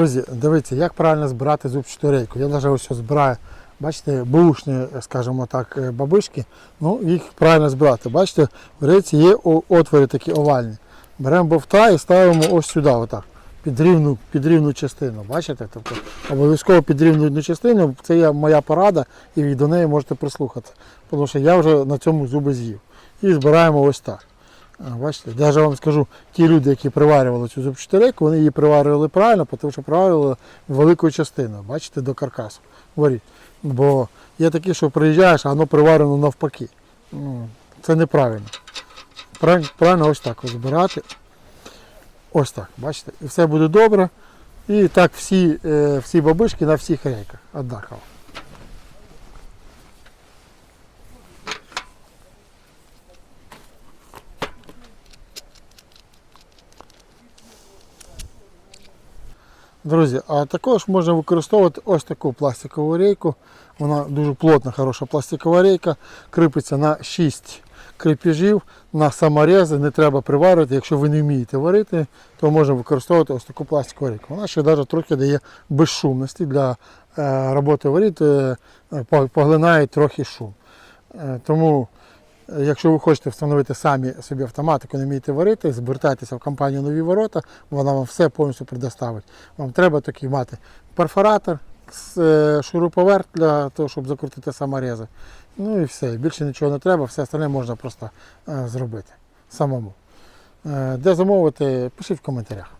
Друзі, дивіться, як правильно збирати зубчату рейку. Я навіть ось збираю, бачите, бушні, скажімо так, е, бабишки. Ну, їх правильно збирати. Бачите, в рейці є отвори такі овальні. Беремо бовта і ставимо ось сюди, отак, під рівну, під рівну частину. Бачите? Тобто обов'язково під рівну одну частину. Це є моя порада, і до неї можете прислухатися. Тому що я вже на цьому зуби з'їв. І збираємо ось так. Бачите, я ж вам скажу, ті люди, які приварювали цю зубчату рейку, вони її приварювали правильно, тому що приварювали великою частиною, бачите, до каркасу. Бо є такі, що приїжджаєш, а воно приварено навпаки. Ну, Це неправильно. Правильно, правильно ось так збирати. Ось так, бачите, і все буде добре. І так всі, е, всі бабишки на всіх рейках. Однаково. Друзі, а також можна використовувати ось таку пластикову рейку. Вона дуже плотна, хороша пластикова рейка. Кріпиться на 6 крепежів, на саморези, не треба приварювати. Якщо ви не вмієте варити, то можна використовувати ось таку пластикову рейку. Вона ще навіть трохи дає безшумності для е, роботи воріт, е, поглинає трохи шум. Е, тому Якщо ви хочете встановити самі собі автоматику, не вмієте варити, звертайтеся в компанію Нові ворота, вона вам все повністю предоставить. Вам треба такий мати перфоратор, е, шуруповерт для того, щоб закрутити саморези. Ну і все. Більше нічого не треба, все остальне можна просто е, зробити самому. Е, Де замовити, пишіть в коментарях.